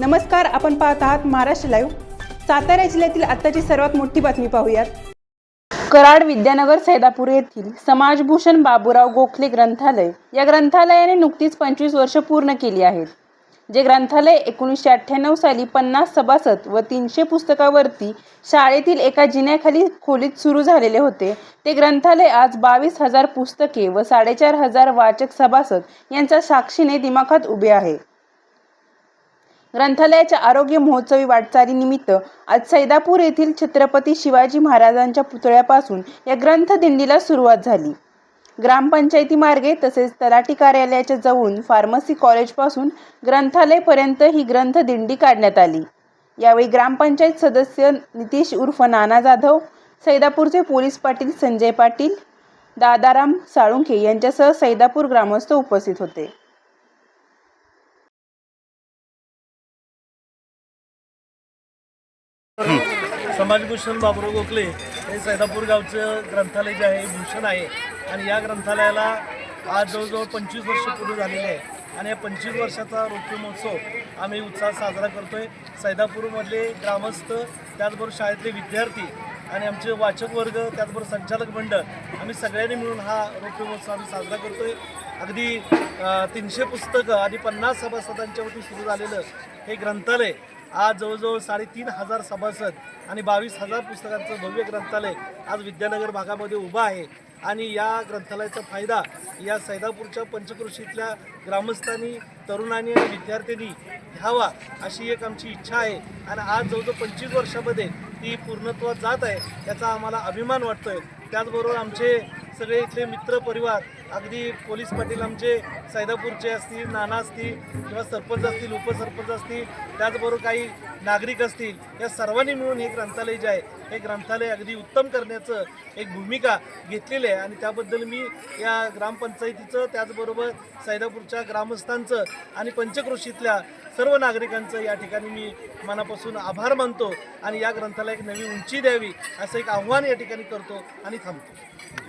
नमस्कार आपण पाहत आहात महाराष्ट्र लाईव्ह सातारा जिल्ह्यातील आत्ताची सर्वात मोठी बातमी पाहूयात. कराड विद्यानगर सैदापूर येथील समाजभूषण बाबूराव गोखले ग्रंथालय या ग्रंथालयाने नुकतीच पंचवीस वर्ष पूर्ण केली आहेत. जे ग्रंथालय एकोणीसशे अठ्ठ्याण्णव साली पन्नास सभासद व तीनशे पुस्तकावरती शाळेतील एका जिन्याखाली खोलीत सुरू झालेले होते. ते ग्रंथालय आज बावीस हजार पुस्तके व साडेचार हजार वाचक सभासद यांच्या साक्षीने दिमाखात उभे आहे. ग्रंथालयाच्या आरोग्य महोत्सवी वाटचालीनिमित्त आज सैदापूर येथील छत्रपती शिवाजी महाराजांच्या पुतळ्यापासून या ग्रंथदिंडीला सुरुवात झाली. ग्रामपंचायती मार्गे तसेच तलाठी कार्यालयाच्या जवळून फार्मसी कॉलेजपासून ग्रंथालयपर्यंत ही ग्रंथदिंडी काढण्यात आली. यावेळी ग्रामपंचायत सदस्य नितीश उर्फ नाना जाधव सैदापूरचे पोलीस पाटील संजय पाटील दादाराम साळुंखे यांच्यासह सैदापूर ग्रामस्थ उपस्थित होते. समाजभूषण बाबुराव गोखले हे सैदापूर गावचं ग्रंथालय जे आहे भूषण आहे. आणि या ग्रंथालयाला आज जवळजवळ पंचवीस वर्ष पूर्ण झालेले आहे. आणि या पंचवीस वर्षाचा रौप्य महोत्सव आम्ही उत्साहात साजरा करतोय. सैदापूरमधले ग्रामस्थ त्याचबरोबर शाळेतले विद्यार्थी आणि आमचे वाचक वर्ग त्याचबरोबर संचालक मंडळ आम्ही सगळ्यांनी मिळून हा रौप्य महोत्सव आम्ही साजरा करतोय. अगदी तीनशे पुस्तकं आणि पन्नास सभासदांच्यावरती सुरू झालेलं हे ग्रंथालय आज जवळजवळ साडेतीन हजार सभासद आणि बावीस हजार पुस्तकांचं भव्य ग्रंथालय आज विद्यानगर भागामध्ये उभं आहे. आणि या ग्रंथालयाचा फायदा या सैदापूरच्या पंचकृषीतल्या ग्रामस्थांनी तरुणांनी आणि विद्यार्थ्यांनी घ्यावा अशी एक आमची इच्छा आहे. आणि आज जवळजवळ पंचवीस वर्षामध्ये ती पूर्णत्वात जात आहे याचा आम्हाला अभिमान वाटतोय. त्याचबरोबर आमचे सगळे इथले मित्र परिवार अगदी पोलीस पाटील आमचे सैदापूरचे असतील नाना असतील किंवा सरपंच असतील उपसरपंच असतील त्याचबरोबर काही नागरिक असतील या सर्वांनी मिळून हे ग्रंथालय जे आहे हे ग्रंथालय अगदी उत्तम करण्याचं एक भूमिका घेतलेली आहे. आणि त्याबद्दल मी या ग्रामपंचायतीचं त्याचबरोबर सैदापूरच्या ग्रामस्थांचं आणि पंचक्रोशीतल्या सर्व नागरिकांचं या ठिकाणी मी मनापासून आभार मानतो आणि या ग्रंथाला एक नवी उंची द्यावी असं एक आव्हान या ठिकाणी करतो आणि थांबतो.